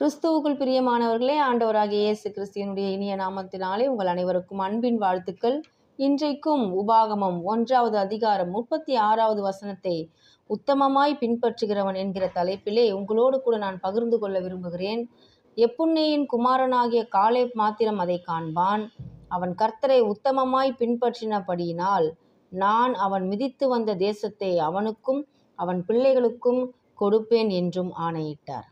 கிறிஸ்துவுக்குள் பிரியமானவர்களே ஆண்டவராகிய இயேசு கிறிஸ்தியனுடைய இனிய நாமத்தினாலே உங்கள் அனைவருக்கும் அன்பின் வாழ்த்துக்கள். இன்றைக்கும் உபாகமம் ஒன்றாவது அதிகாரம் முப்பத்தி ஆறாவது வசனத்தை உத்தமமாய் பின்பற்றுகிறவன் என்கிற தலைப்பிலே உங்களோடு கூட நான் பகிர்ந்து கொள்ள விரும்புகிறேன். எப்புன்னேயின் குமாரனாகிய காலே மாத்திரம் அதை காண்பான். அவன் கர்த்தரை உத்தமமாய் பின்பற்றினபடியினால் நான் அவன் மிதித்து வந்த தேசத்தை அவனுக்கும் அவன் பிள்ளைகளுக்கும் கொடுப்பேன் என்றும் ஆணையிட்டார்.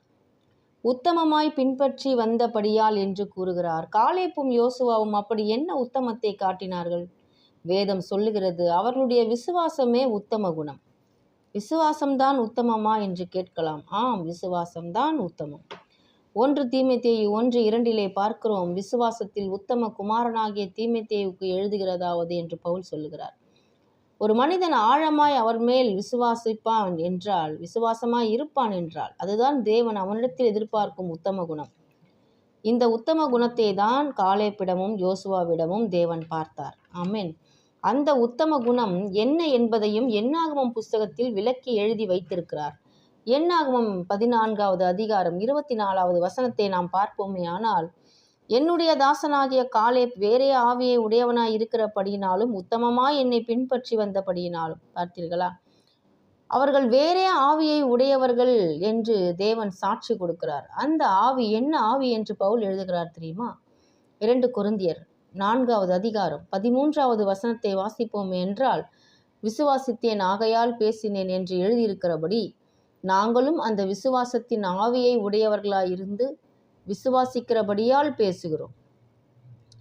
உத்தமமாய் பின்பற்றி வந்தபடியால் என்று கூறுகிறார். காலேப்பும் யோசுவாவும் அப்படி என்ன உத்தமத்தை காட்டினார்கள்? வேதம் சொல்லுகிறது அவர்களுடைய விசுவாசமே உத்தம குணம். விசுவாசம்தான் உத்தமமா என்று கேட்கலாம். ஆம் விசுவாசம்தான் உத்தமம். ஒன்று தீமைத்தேயு ஒன்று இரண்டிலே பார்க்கிறோம் விசுவாசத்தில் உத்தம குமாரனாகிய தீமைத்தேயுக்கு எழுதுகிறதாவது என்று பவுல் சொல்லுகிறார். ஒரு மனிதன் ஆழமாய் அவர் மேல் விசுவாசிப்பான் என்றால் விசுவாசமாய் இருப்பான் என்றால் அதுதான் தேவன் அவனிடத்தில் எதிர்பார்க்கும் உத்தம குணம். இந்த உத்தம குணத்தை தான் காலேப்பிடமும் யோசுவாவிடமும் தேவன் பார்த்தார். ஆமேன். அந்த உத்தம குணம் என்ன என்பதையும் எண்ணாகமம் புஸ்தகத்தில் விளக்கி எழுதி வைத்திருக்கிறார். எண்ணாகமம் பதினான்காவது அதிகாரம் இருபத்தி நாலாவது வசனத்தை நாம் பார்ப்போமே ஆனால் என்னுடைய தாசனாகிய காலேப் வேறே ஆவியை உடையவனாய் இருக்கிறபடியினாலும் உத்தமமாய் என்னை பின்பற்றி வந்தபடியினாலும் பார்த்தீர்களா? அவர்கள் வேறே ஆவியை உடையவர்கள் என்று தேவன் சாட்சி கொடுக்கிறார். அந்த ஆவி என்ன ஆவி என்று பவுல் எழுதுகிறார் தெரியுமா? இரண்டு குருந்தியர் நான்காவது அதிகாரம் பதிமூன்றாவது வசனத்தை வாசிப்போம் என்றால் விசுவாசித்தேன் ஆகையால் பேசினேன் என்று எழுதியிருக்கிறபடி நாங்களும் அந்த விசுவாசத்தின் ஆவியை உடையவர்களாயிருந்து விசுவாசிக்கிறபடியால் பேசுகிறோம்.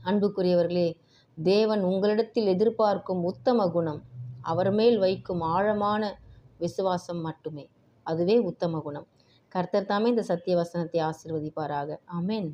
அன்புக்குரியவர்களே தேவன் உங்களிடத்தில் எதிர்பார்க்கும் உத்தம குணம் அவர் மேல் வைக்கும் ஆழமான விசுவாசம் மட்டுமே. அதுவே உத்தம குணம். கர்த்தர் தாமே இந்த சத்திய வசனத்தை ஆசிர்வதிப்பாராக. அமேன்